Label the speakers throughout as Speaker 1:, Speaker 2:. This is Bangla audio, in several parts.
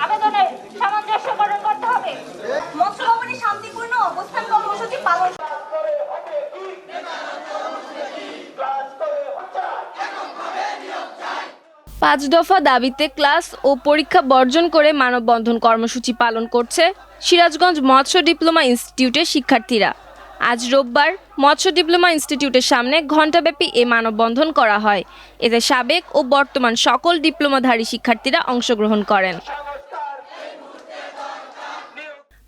Speaker 1: আবেদন- করতে হবে।
Speaker 2: মৎস্য ভবনে শান্তিপূর্ণ অবস্থান কর্মসূচি পালন
Speaker 3: পাঁচ দফা দাবিতে ক্লাস ও পরীক্ষা বর্জন করে মানববন্ধন কর্মসূচি পালন করছে সিরাজগঞ্জ মৎস্য ডিপ্লোমা ইনস্টিটিউটের শিক্ষার্থীরা। আজ রোববার মৎস্য ডিপ্লোমা ইনস্টিটিউটের সামনে ঘণ্টাব্যাপী এ মানববন্ধন করা হয়। এতে সাবেক ও বর্তমান সকল ডিপ্লোমাধারী শিক্ষার্থীরা অংশগ্রহণ করেন।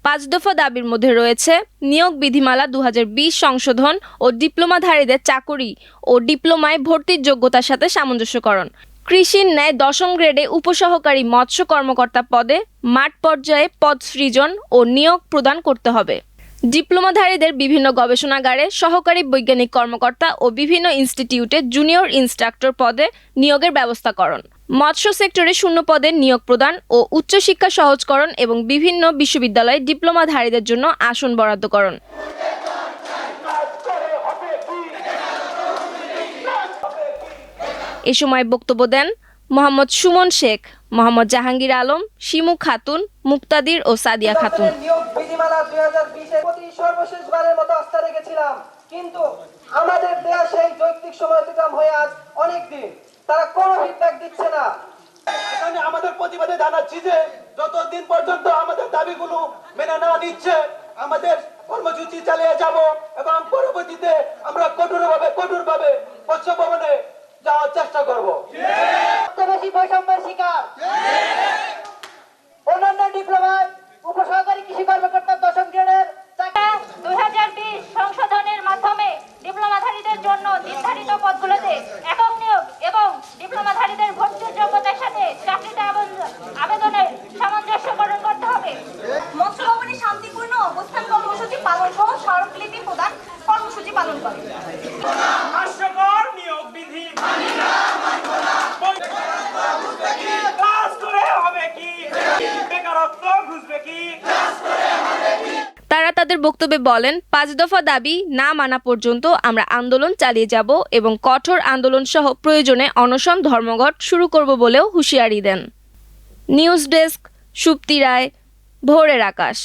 Speaker 3: পাঁচ দফা দাবির মধ্যে রয়েছে নিয়োগ বিধিমালা দু হাজার বিশ সংশোধন ও ডিপ্লোমাধারীদের চাকরি ও ডিপ্লোমায় ভর্তির যোগ্যতার সাথে সামঞ্জস্যকরণ। কৃষির ন্যায় দশম গ্রেডে উপসহকারী মৎস্য কর্মকর্তা পদে মাঠ পর্যায়ে পদ সৃজন ও নিয়োগ প্রদান করতে হবে। ডিপ্লোমাধারীদের বিভিন্ন গবেষণাগারে সহকারী বৈজ্ঞানিক কর্মকর্তা ও বিভিন্ন ইনস্টিটিউটে জুনিয়র ইনস্ট্রাক্টর পদে নিয়োগের ব্যবস্থাকরণ। মৎস্য সেক্টরে শূন্য পদে নিয়োগ প্রদান ও উচ্চশিক্ষা সহজকরণ এবং বিভিন্ন বিশ্ববিদ্যালয়ে ডিপ্লোমাধারীদের জন্য আসন বরাদ্দকরণ। এ সময় বক্তব্য দেন মোহাম্মদ সুমন শেখ, মোহাম্মদ জাহাঙ্গীর আলম, শিমু খাতুন, মুক্তাদির ও সাদিয়া খাতুন।
Speaker 4: নিয়োগ দুই হাজার বিশের প্রতি সর্বশেষবারের মতো আস্থা রেখেছিলাম। কিন্তু আমাদের দেয়া সেই যৌক্তিক সময় অতিক্রম হয়ে আজ অনেক দিন। তারা কোনো ফিডব্যাক দিচ্ছে না।
Speaker 5: এখানে আমাদের প্রতিবাদে জানাচ্ছি যে, যতদিন পর্যন্ত আমাদের দাবিগুলো মেনে না নিচ্ছে, আমাদের কর্মসূচি চালিয়ে যাব এবং পরবর্তীতে আমরা কঠোরভাবে কঠোরভাবে ভবনে যাওয়ার চেষ্টা করব
Speaker 4: বেশি বৈষম্যের শিকার অন্যান্য ডিপ্লোমায় উপসহকারী কৃষি কর্মকর্তা দশম গ্রেডের চাকরি
Speaker 1: দুই হাজার বিশ সংশোধনের মাধ্যমে ডিপ্লোমাধারীদের জন্য নির্ধারিত পদগুলোতে একক নিয়োগ এবং ডিপ্লোমাধারীদের ভর্তির যোগ্যতার সাথে চাকরিতে আবেদন- আবেদনের সামঞ্জস্যকরণ করতে হবে
Speaker 2: মৎস্য ভবনে শান্তিপূর্ণ অবস্থান কর্মসূচি পালন সহ স্মারকলিপি প্রদান কর্মসূচি পালন করে
Speaker 6: হাস্যকর নিয়োগ বিধি ক্লাস করে হবে কি
Speaker 3: তারা তাদের বক্তব্যে বলেন, পাঁচ দফা দাবি না মানা পর্যন্ত আমরা আন্দোলন চালিয়ে যাব এবং কঠোর আন্দোলন সহ প্রয়োজনে অনশন ধর্মঘট শুরু করব বলেও হুঁশিয়ারি দেন। নিউজ ডেস্ক, সুপ্তি রায়, ভোরের আকাশ।